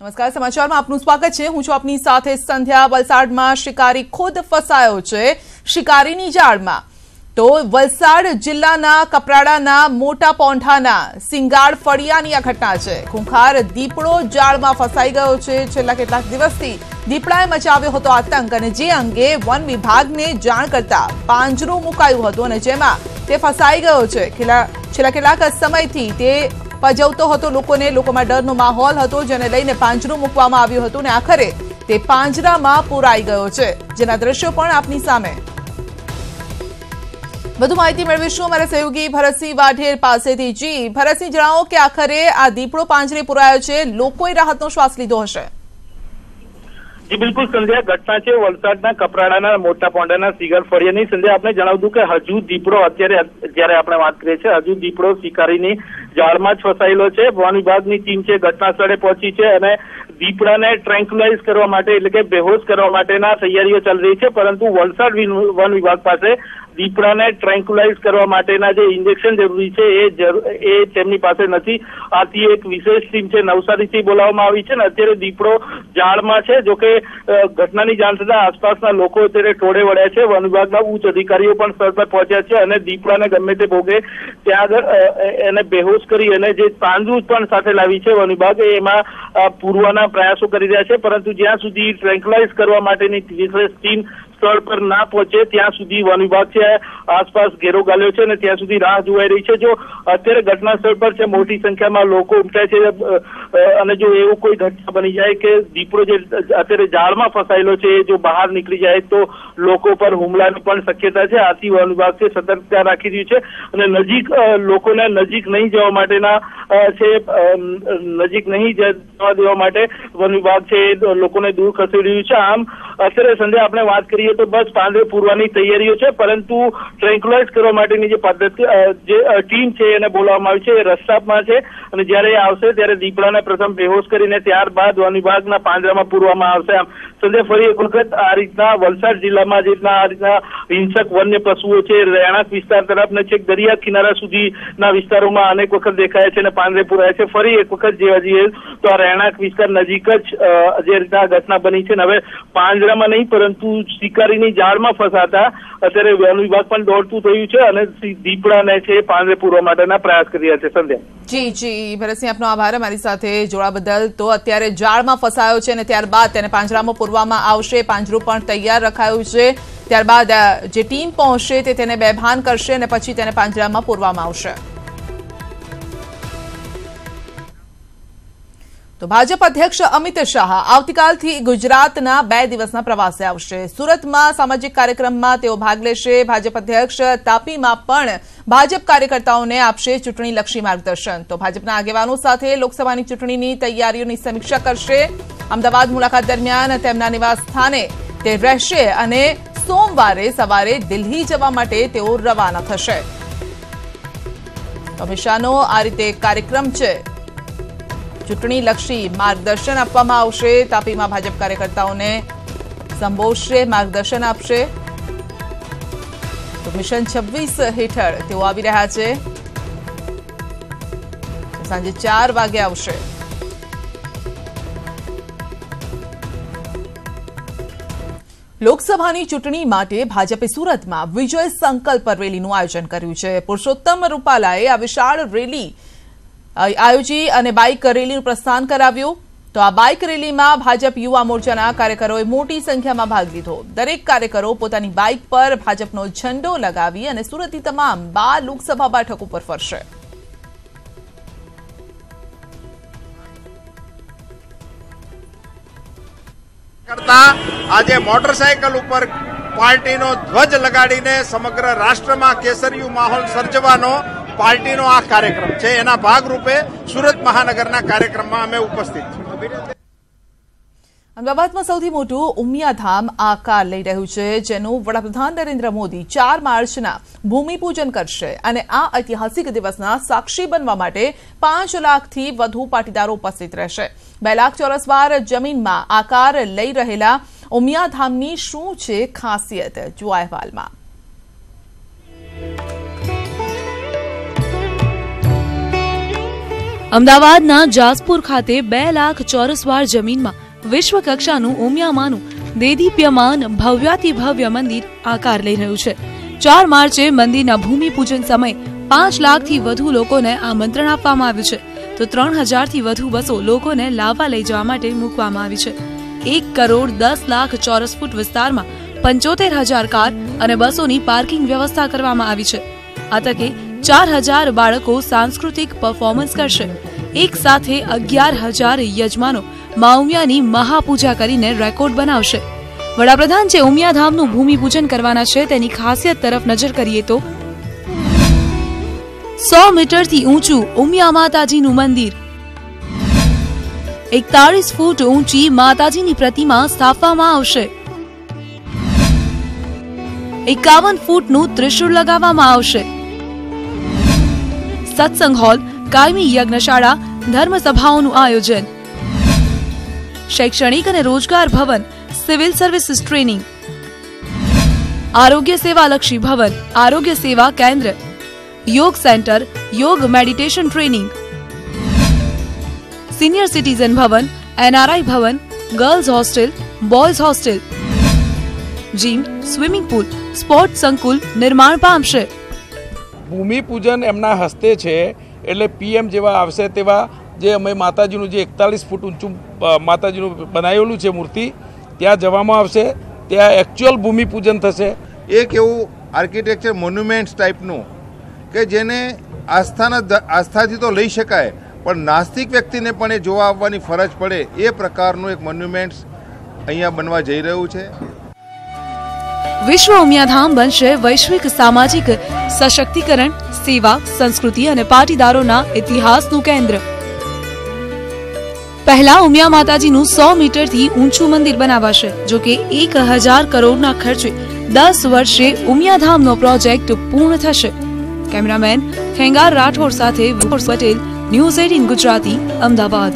નમસ્કાર, સમાચારમાં આપનું સ્વાગત છે. હું છું આપની સાથે સંધ્યા વલસાડમાં શિકારી ખુદ ફસાયો છે. શિકારીની જાળમાં. તો વલસાડ જિલ્લાના કપરાડાના મોટા પોંઠાના સિંગાડ ફળિયાની આ ઘટના છે. ખૂંખાર દીપડો જાળમાં ફસાઈ ગયો છે. છેલ્લા કેટલાક દિવસથી દીપડાએ મચાવ્યો હતો આતંક અને જે અંગે વન વિભાગને જાણ કરતા પાંજરું મુકાયું હતું અને જેમાં તે ફસાઈ ગયો છે. છેલ્લા કેટલાક સમયથી તે પજવતો હતો લોકોને. લોકોમાં ડરનો માહોલ હતો, જેને લઈને પાંજરું મૂકવામાં આવ્યું હતું અને આખરે તે પાંજરામાં પુરાઈ ગયો છે. જેના દ્રશ્યો પણ આપની સામે. વધુ માહિતી મેળવીશું અમારા સહયોગી ભરતસિંહ વાઢેર પાસેથી. જી, ભરતસિંહ, જણાવો કે આખરે આ દીપડો પાંજરે પુરાયો છે. લોકોએ રાહતનો શ્વાસ લીધો હશે. જી, બિલકુલ સંધ્યા, ઘટના છે વલસાડના કપરાડાના મોટા પોંડાના સિગર ફળિયાની સંધ્યા આપણે જણાવતું કે હજુ દીપડો અત્યારે જ્યારે આપણે વાત કરીએ છીએ, હજુ દીપડો શિકારીની જાળમાં જ ફસાયેલો છે. વન વિભાગની ટીમ છે, ઘટના સ્થળે પહોંચી છે અને દીપડાને ટ્રેન્ક્યુલાઇઝ કરવા માટે એટલે કે બેહોશ કરવા માટેના તૈયારીઓ ચાલી રહી છે. પરંતુ વલસાડ વન વિભાગ પાસે દીપડાને ટ્રેન્ક્યુલાઇઝ કરવા માટેના જે ઇન્જેક્શન જરૂરી છે એ એ તેમની પાસે નથી. આથી એક વિશેષ ટીમ છે, નવસારીથી બોલાવવામાં આવી છે ને અત્યારે દીપડો જાળમાં છે. જોકે ઘટનાની જાણ થતા આસપાસના લોકો અત્યારે ટોળે વળ્યા છે. વન વિભાગના ઉચ્ચ અધિકારીઓ પણ સ્થળ પર પહોંચ્યા છે અને દીપડાને ગમે તે ભોગે ત્યાં આગળ એને બેહોશ કરી અને જે પાંજરું પણ સાથે લાવી છે વન વિભાગ એમાં પૂરવાના પ્રયાસો કરી રહ્યા છે. પરંતુ જ્યાં સુધી ટ્રેન્ક્યુલાઇઝ કરવા માટેની વિશેષ ટીમ સ્થળ પર ના પહોંચે, ત્યાં સુધી વન વિભાગ છે, આસપાસ ઘેરો ગાલ્યો છે અને ત્યાં સુધી રાહ જોવાઈ રહી છે. જો અત્યારે ઘટના સ્થળ પર છે, મોટી સંખ્યામાં લોકો ઉમટ્યા છે અને જો એવું કોઈ ઘટના બની જાય કે દીપડો જે અત્યારે જાળમાં ફસાયેલો છે, એ જો બહાર નીકળી જાય, તો લોકો પર હુમલાની પણ શક્યતા છે. આથી વન છે સતર્કતા રાખી રહ્યું છે. અને નજીક લોકોને નજીક નહીં જવા માટેના છે નજીક નહીં જવા દેવા માટે વન વિભાગ છે લોકોને દૂર ખસેડી રહ્યું છે. આમ, અત્યારે સંજય આપણે વાત કરીએ તો બસ પાંદરે પૂરવાની તૈયારીઓ છે, પરંતુ ટ્રેન્ક્યુલાઇઝ કરવા માટેની જે પદ્ધતિ જે ટીમ છે એને બોલાવવામાં આવી છે, એ રસ્તામાં છે. અને જ્યારે આવશે, ત્યારે દીપડાને પ્રથમ બેહોશ કરીને ત્યારબાદ વન વિભાગના પાંજરામાં પૂરવામાં આવશે. આમ, સંજય, ફરી એક વખત આ રીતના વલસાડ જિલ્લામાં જે રીતના આ રીતના હિંસક વન્ય પશુઓ છે, રહેણાંક વિસ્તાર તરફ ને છેક દરિયા કિનારા સુધીના વિસ્તારોમાં અનેક વખત દેખાય છે અને પાંદરે પુરાય છે. ફરી એક વખત જેવા જઈએ તો આ રહેણાંક વિસ્તાર નજીક જ જે રીતના ઘટના બની છે. અને હવે પાંજરામાં નહીં, પરંતુ શિકારીની જાળમાં ફસાતા અત્યારે વન વિભાગ પણ દોડતું થયું છે અને દીપડાને છે પાંજરે પૂરવા માટેના પ્રયાસ કરી રહ્યા છે. સંધ્યા. જી જી. ભરતસિંહ, આપનો આભાર. અમારી સાથે જોડા બદલ તો અત્યારે જાળમાં ફસાયો છે અને ત્યારબાદ તેને પાંજરામાં પૂરવામાં આવશે. પાંજરું પણ તૈયાર રખાયું છે. ત્યારબાદ જે ટીમ પહોંચશે તે તેને બેભાન કરશે અને પછી તેને પાંજરામાં પૂરવામાં આવશે. તો ભાજપ અધ્યક્ષ અમિત શાહ આવતીકાલથી ગુજરાતના બે દિવસના પ્રવાસે આવશે. સુરતમાં સામાજિક કાર્યક્રમમાં તેઓ ભાગ લેશે. ભાજપ અધ્યક્ષ તાપીમાં પણ ભાજપ કાર્યકર્તાઓને આપશે ચૂંટણીલક્ષી માર્ગદર્શન. તો ભાજપના આગેવાનો સાથે લોકસભાની ચૂંટણીની તૈયારીઓની સમીક્ષા કરશે. અમદાવાદ મુલાકાત દરમિયાન તેમના નિવાસ સ્થાને તે રહેશે અને સોમવારે સવારે દિલ્હી જવા માટે તેઓ રવાના થશે. અમિત શાહનો આ રીતે કાર્યક્રમ છે. ચૂંટણીલક્ષી માર્ગદર્શન આપવામાં આવશે. તાપીમાં ભાજપ કાર્યકર્તાઓને સંબોધશે, માર્ગદર્શન આપશે. મિશન છવ્વીસ હેઠળ તેઓ આવી રહ્યા છે. સાંજે ચાર વાગે આવશે. લોકસભાની ચૂંટણી માટે ભાજપે સુરતમાં વિજય સંકલ્પ રેલીનું આયોજન કર્યું છે. પુરુષોત્તમ રૂપાલાએ આ વિશાળ રેલી આયોજી અને બાઇક રેલીનું પ્રસ્થાન કરાવ્યું. તો આ બાઇક રેલીમાં ભાજપ યુવા મોરચાના કાર્યકરોએ મોટી સંખ્યામાં ભાગ લીધો. દરેક કાર્યકરો પોતાની બાઇક પર ભાજપનો ઝંડો લગાવી અને સુરતની તમામ બાર લોકસભા બેઠક ઉપર ફરશે. કરતા આજે મોટરસાયકલ ઉપર પાર્ટીનો ધ્વજ લગાડીને સમગ્ર રાષ્ટ્રમાં કેસરિયું માહોલ સર્જવાનો પાર્ટીનો આ કાર્યક્રમ છે. એના ભાગરૂપે સુરત મહાનગરના કાર્યક્રમમાં અમે ઉપસ્થિત છીએ. અમદાવાદમાં સૌથી મોટું ઉમિયાધામ આકાર લઈ રહ્યું છે, જેનું વડાપ્રધાન નરેન્દ્ર મોદી ચાર માર્ચના ભૂમિપૂજન કરશે અને આ ઐતિહાસિક દિવસના સાક્ષી બનવા માટે પાંચ લાખથી વધુ પાટીદારો ઉપસ્થિત રહેશે. બે લાખ ચોરસ વાર જમીનમાં આકાર લઈ રહેલા ઉમિયાધામની શું છે ખાસિયત, જુઓ અહેવાલમાં. અમદાવાદના જાસપુર ખાતે બે લાખ ચોરસ વાર જમીનમાં વિશ્વ કક્ષાનું ઉમિયામાનું દેદીપ્યમાન ભવ્યાતિ ભવ્ય મંદિર આકાર લઈ રહ્યું છે. ચાર માર્ચે મંદિરના ભૂમિપૂજન સમયે પાંચ લાખથી વધુ લોકોને આમંત્રણ આપવામાં આવ્યું છે. તો ત્રણ હજારથી વધુ બસો લોકોને લાવવા લઈ જવા માટે મૂકવામાં આવી છે. એક કરોડ દસ લાખ ચોરસ ફૂટ વિસ્તારમાં પંચોતેર હજાર કાર અને બસોની પાર્કિંગ વ્યવસ્થા કરવામાં આવી છે. આ તકે ચાર હજાર બાળકો સાંસ્કૃતિક પરફોર્મન્સ કરશે. એક સાથે અગિયાર હજાર યજમાનો માઉમિયાની મહાપૂજા કરીને રેકોર્ડ બનાવશે. વડાપ્રધાન જે ઉમિયાધામનું ભૂમિપૂજન કરવાના છે, તેની ખાસિયત તરફ નજર કરીએ તો સો મીટરથી ઊંચું ઉમિયા માતાજીનું મંદિર. એકતાળીસ ફૂટ ઊંચી માતાજીની પ્રતિમા સ્થાપવામાં આવશે. એકાવન ફૂટનું ત્રિશુળ લગાવવામાં આવશે. સત્સંગ હોલ કાયમી યજ્ઞશાળા ધર્મસભાઓનું આયોજન શૈક્ષણિક અને રોજગાર ભવન સિવિલ સર્વિસીસ ટ્રેનિંગ આરોગ્ય સેવા લક્ષી ભવન આરોગ્ય સેવા કેન્દ્ર yoga centre yoga meditation training senior citizen ભવન એનઆરઆઈ ભવન girls hostel boys hostel gym swimming pool sport સંકુલ નિર્માણ પામશે ભૂમિપૂજન એમના હસ્તે છે, એટલે પીએમ જેવા આવશે તેવા જે અમે માતાજીનું જે એકતાલીસ ફૂટ ઊંચું માતાજીનું બનાવેલું છે મૂર્તિ, ત્યાં જવામાં આવશે. ત્યાં એકચ્યુઅલ ભૂમિપૂજન થશે. એક એવું આર્કિટેક્ચર મોન્યુમેન્ટ્સ ટાઈપનું કે જેને આસ્થાના આસ્થાથી તો લઈ શકાય, પણ નાસ્તિક વ્યક્તિને પણ એ જોવા આવવાની ફરજ પડે એ પ્રકારનું એક મોન્યુમેન્ટ્સ અહીંયા બનવા જઈ રહ્યું છે. વિશ્વ ઉમિયાધામ બનશે વૈશ્વિક સામાજિક સશક્તિકરણ, સેવા, સંસ્કૃતિ અને પાટીદારોના ઇતિહાસનું કેન્દ્ર. પહેલા ઉમિયા માતાજીનું સો મીટરથી ઊંચું મંદિર બનાવાશે, જો કે એક હજાર કરોડના ખર્ચે દસ વર્ષે ઉમિયાધામનો પ્રોજેક્ટ પૂર્ણ થશે. કેમેરામેન ખેંગાર રાઠોડ સાથે પટેલ, ન્યૂઝ એટીન ગુજરાતી, અમદાવાદ.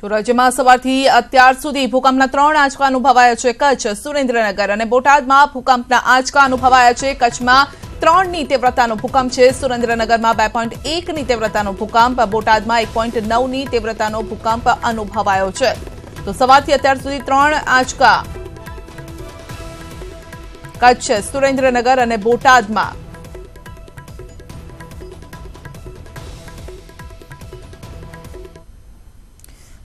તો રાજ્યમાં સવારથી અત્યાર સુધી ભૂકંપના ત્રણ આંચકા અનુભવાયા છે. કચ્છ, સુરેન્દ્રનગર અને બોટાદમાં ભૂકંપના આંચકા અનુભવાયા છે. કચ્છમાં ત્રણની તીવ્રતાનો ભૂકંપ છે. સુરેન્દ્રનગરમાં બે પોઈન્ટ એકની તીવ્રતાનો ભૂકંપ, બોટાદમાં એક પોઈન્ટ નવની તીવ્રતાનો ભૂકંપ અનુભવાયો છે. તો સવારથી અત્યાર સુધી ત્રણ આંચકા. કચ્છ, સુરેન્દ્રનગર અને બોટાદમાં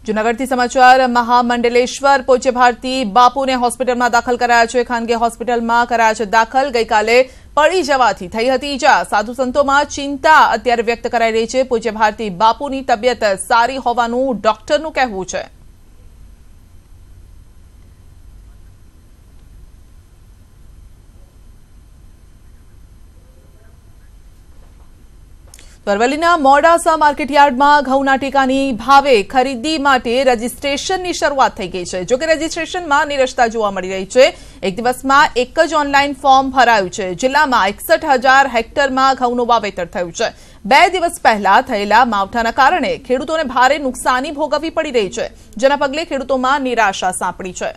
જુનાગઢથી સમાચાર, મહામંડલેશ્વર પોચે ભારતી બાપુને હોસ્પિટલમાં દાખલ કરાયા છે. ખાનગી હોસ્પિટલમાં કરાયા છે દાખલ. ગઈકાલે પડી જવાથી થઈ હતી ઈજા. સાધુ સંતોમાં ચિંતા અત્યારે વ્યક્ત કરાઈ રહી છે. પૂજ્ય ભારતી બાપુની તબિયત સારી હોવાનું ડોક્ટરનું કહેવું છે. અરવલ્લીના મોડાસા માર્કેટયાર્ડમાં ઘઉંના ટેકાની ભાવે ખરીદી માટે રજીસ્ટ્રેશનની શરૂઆત થઈ ગઈ છે. જોકે રજીસ્ટ્રેશનમાં નિરસતા જોવા મળી રહી છે. એક દિવસમાં એક જ ઓનલાઈન ફોર્મ ભરાયું છે. જિલ્લામાં એકસઠ હેક્ટરમાં ઘઉંનું વાવેતર થયું છે. બે દિવસ પહેલા થયેલા માવઠાના કારણે ખેડૂતોને ભારે નુકસાની ભોગવવી પડી રહી છે. જેના પગલે ખેડૂતોમાં નિરાશા સાંપડી છે.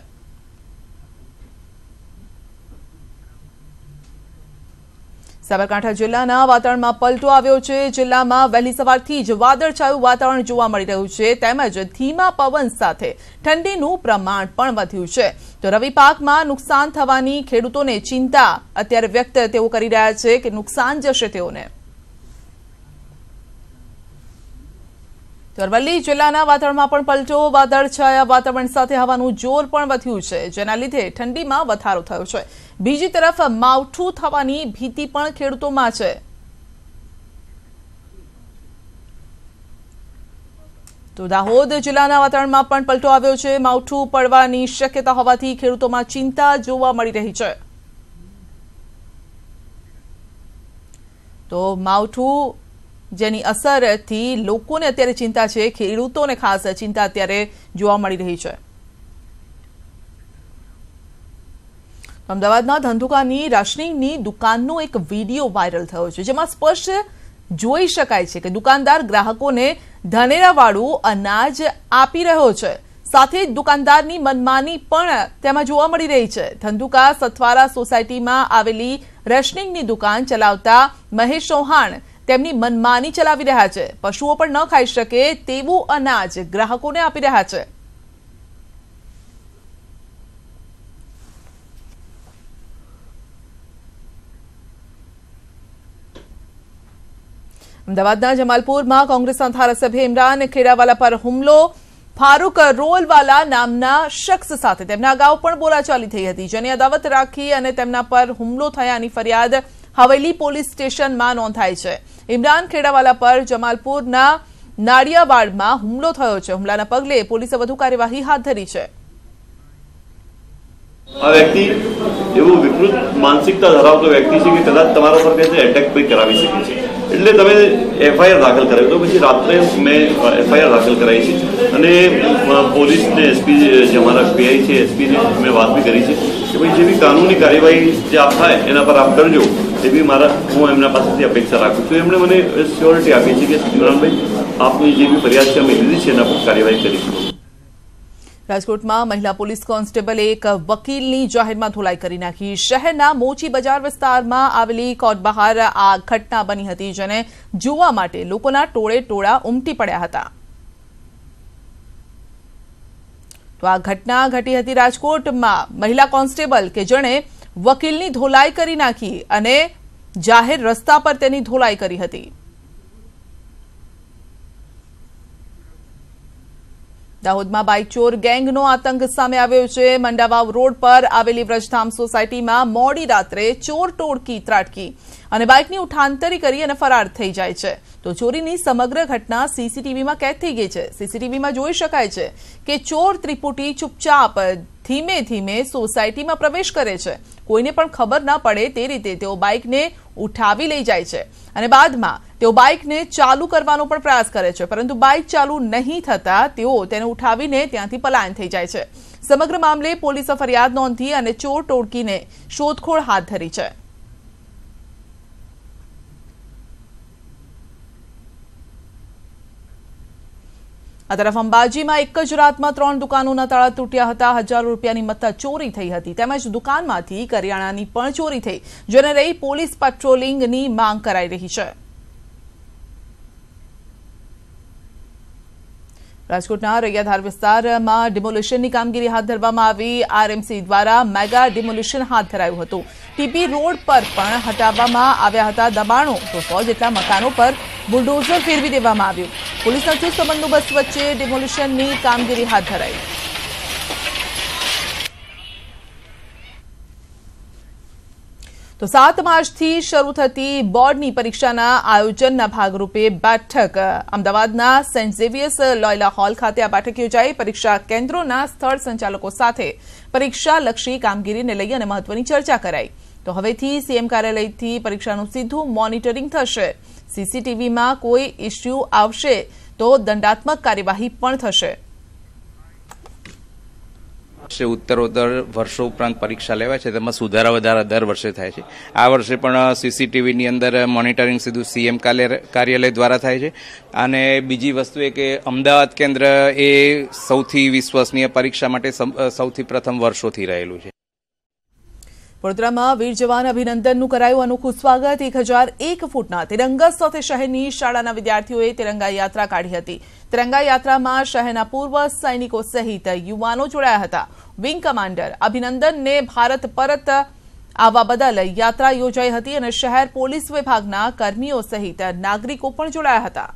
સાબરકાંઠા જિલ્લાના વાતાવરણમાં પલટો આવ્યો છે. જિલ્લામાં વહેલી સવારથી જ વાદળછાયું વાતાવરણ જોવા મળી રહ્યું છે. તેમજ ધીમા પવન સાથે ઠંડીનું પ્રમાણ પણ વધ્યું છે. તો રવિ પાકમાં નુકસાન થવાની ખેડૂતોને ચિંતા અત્યારે વ્યક્ત તેઓ કરી રહ્યા છે કે નુકસાન જશે તેઓને. તો અરવલ્લી જિલ્લાના વાતાવરણમાં પણ પલટો વાદળછાયા વાતાવરણ સાથે હવાનું જોર પણ વધ્યું છે, જેના લીધે ઠંડીમાં વધારો થયો છે. બીજી તરફ માવઠું થવાની ભીતિ પણ ખેડૂતોમાં છે. તો દાહોદ જિલ્લાના વાતાવરણમાં પણ પલટો આવ્યો છે. માવઠું પડવાની શક્યતા હોવાથી ખેડૂતોમાં ચિંતા જોવા મળી રહી છે. તો માવઠું જેની અસરથી લોકોને અત્યારે ચિંતા છે, ખેડૂતોને ખાસ ચિંતા અત્યારે જોવા મળી રહી છે. અમદાવાદના ધંધુકાની રાશનીની દુકાનનો એક વીડિયો વાયરલ થયો છે, જેમાં સ્પષ્ટ જોઈ શકાય છે કે દુકાનદાર ગ્રાહકોને ધનેરાવાળું અનાજ આપી રહ્યો છે. સાથે જ દુકાનદારની મનમાની પણ તેમાં જોવા મળી રહી છે. ધંધુકા સથવારા સોસાયટીમાં આવેલી રેશનિંગની દુકાન ચલાવતા મહેશ ચૌહાણ તેમની મનમાની ચલાવી રહ્યા છે. પશુઓ પણ ન ખાઈ શકે તેવું અનાજ ગ્રાહકોને આપી રહ્યા છે. અમદાવાદના જમાલપુરમાં કોંગ્રેસના ધારાસભ્ય ઇમરાન ખેડાવાલા પર હુમલો. ફારૂક રોલવાલા નામના શખ્સ સાથે તેમના અગાઉ પણ બોલાચાલી થઈ હતી. જેની અદાવત રાખી અને તેમના પર હુમલો થયાની ફરિયાદ હવેલી પોલીસ સ્ટેશનમાં નોંધાઈ છે. ઇમરાન ખેડાવાલા પર જમાલપુરના નાડિયાવાડમાં હુમલો થયો છે. હુમલાના પગલે પોલીસે વધુ કાર્યવાહી હાથ ધરી છે. આ વ્યક્તિ એવું વિકૃત માનસિકતા ધરાવતો વ્યક્તિ છે કે કદાચ તમારા પર છે એટેક કોઈ કરાવી શકે છે. એટલે તમે એફઆઈઆર દાખલ કરાવી તો પછી રાત્રે મેં એફઆઈઆર દાખલ કરાવી છે. અને પોલીસને એસપી જે અમારા પીઆઈ છે એસપીને મેં વાત બી કરી છે કે ભાઈ જેવી કાનૂની કાર્યવાહી જે આપ થાય એના પર આપ કરજો. એવી મારા હું એમના પાસેથી અપેક્ષા રાખું છું. એમણે મને શ્યોરિટી આપી છે કે ઇમરાનભાઈ આપની જે બી ફરિયાદ છે અમે લીધી છે, એના પર કાર્યવાહી કરીશું. રાજકોટમાં મહિલા પોલીસ કોન્સ્ટેબલે એક વકીલની જાહેરમાં ધોલાઈ કરી નાખી. શહેરના મોચી બજાર વિસ્તારમાં આવેલી કોર્ટ બહાર આ ઘટના બની હતી, જેને જોવા માટે લોકોના ટોળે ટોળા ઉમટી પડ્યા હતા. તો આ ઘટના ઘટી હતી રાજકોટમાં. મહિલા કોન્સ્ટેબલ કે જેણે વકીલની ધોલાઈ કરી નાખી અને જાહેર રસ્તા પર તેની ધોલાઈ કરી હતી. દાહોદમાં બાઇક ચોર ગેંગનો આતંક સામે આવ્યો છે. મંડાવાવ રોડ પર આવેલી વ્રજધામ સોસાયટીમાં મોડી રાત્રે ચોર ટોળકી ત્રાટકી. અને બાઇકની ઉઠાંતરી કરી અને ફરાર થઈ જાય છે. તો ચોરીની સમગ્ર ઘટના સીસીટીવીમાં કેદ થઈ ગઈ છે. સીસીટીવીમાં જોઈ શકાય છે કે ચોર ત્રિપુટી ચૂપચાપ ધીમે ધીમે સોસાયટીમાં પ્રવેશ કરે છે. કોઈને પણ ખબર ના પડે તે રીતે તેઓ બાઇકને ઉઠાવી લઈ જાય છે અને બાદમાં તેઓ બાઇકને ચાલુ કરવાનો પણ પ્રયાસ કરે છે. પરંતુ બાઇક ચાલુ નહીં થતા તેઓ તેને ઉઠાવીને ત્યાંથી પલાયન થઈ જાય છે. સમગ્ર મામલે પોલીસે ફરિયાદ નોંધી અને ચોર ટોળકીને શોધખોળ હાથ ધરી છે. આ તરફ અંબાજીમાં એક જ રાતમાં ત્રણ દુકાનોના તાળા તૂટ્યા હતા. હજારો રૂપિયાની મત્તા ચોરી થઈ હતી. તેમજ દુકાનમાંથી કરિયાણાની પણ ચોરી થઈ, જેને લઈ પોલીસ પેટ્રોલિંગની માંગ કરાઈ રહી છે. રાજકોટના રૈયાધાર વિસ્તારમાં ડિમોલિશનની કામગીરી હાથ ધરવામાં આવી. આરએમસી દ્વારા મેગા ડિમોલિશન હાથ ધરાયું હતું. ટીપી રોડ પર પણ હટાવવામાં આવ્યા હતા દબાણો. તો સો જેટલા મકાનો પર બુલડોઝર ફેરવી દેવામાં આવ્યું. પોલીસના ચુસ્ત બંદોબસ્ત વચ્ચે ડિમોલિશનની કામગીરી હાથ ધરાઈ. તો સાત માર્ચથી શરૂ થતી બોર્ડની પરીક્ષાના આયોજનના ભાગરૂપે બેઠક. અમદાવાદના સેન્ટ ઝેવિયર્સ લોયલા હોલ ખાતે આ બેઠક યોજાઈ. પરીક્ષા કેન્દ્રોના સ્થળ સંચાલકો સાથે પરીક્ષાલક્ષી કામગીરીને લઈ અને મહત્વની ચર્ચા કરાઈ. તો હવેથી સીએમ કાર્યાલયથી પરીક્ષાનું સીધું મોનિટરિંગ થશે. સીસીટીવીમાં કોઈ ઇસ્યુ આવશે તો દંડાત્મક કાર્યવાહી પણ થશે. વર્ષે ઉત્તરોત્તર વર્ષો ઉપરાંત પરીક્ષા લેવાય છે, તેમાં સુધારા વધારા દર વર્ષે થાય છે. આ વર્ષે પણ સીસીટીવીની અંદર મોનિટરિંગ સીધું સીએમ કાર્યાલય દ્વારા થાય છે. અને બીજી વસ્તુ એ કે અમદાવાદ કેન્દ્ર એ સૌથી વિશ્વસનીય પરીક્ષા માટે સૌથી પ્રથમ વર્ષોથી રહેલું છે. વડોદરામાં વીર જવાન અભિનંદનનું કરાયું અનોખું સ્વાગત. એક હજાર એક ફૂટના તિરંગા સાથે શહેરની શાળાના વિદ્યાર્થીઓએ તિરંગા યાત્રા કાઢી હતી. તિરંગા યાત્રામાં શહેરના પૂર્વ સૈનિકો સહિત યુવાનો જોડાયા હતા. વિંગ કમાન્ડર અભિનંદનને ભારત પરત આવવા બદલ યાત્રા યોજાઈ હતી અને શહેર પોલીસ વિભાગના કર્મીઓ સહિત નાગરિકો પણ જોડાયા હતા.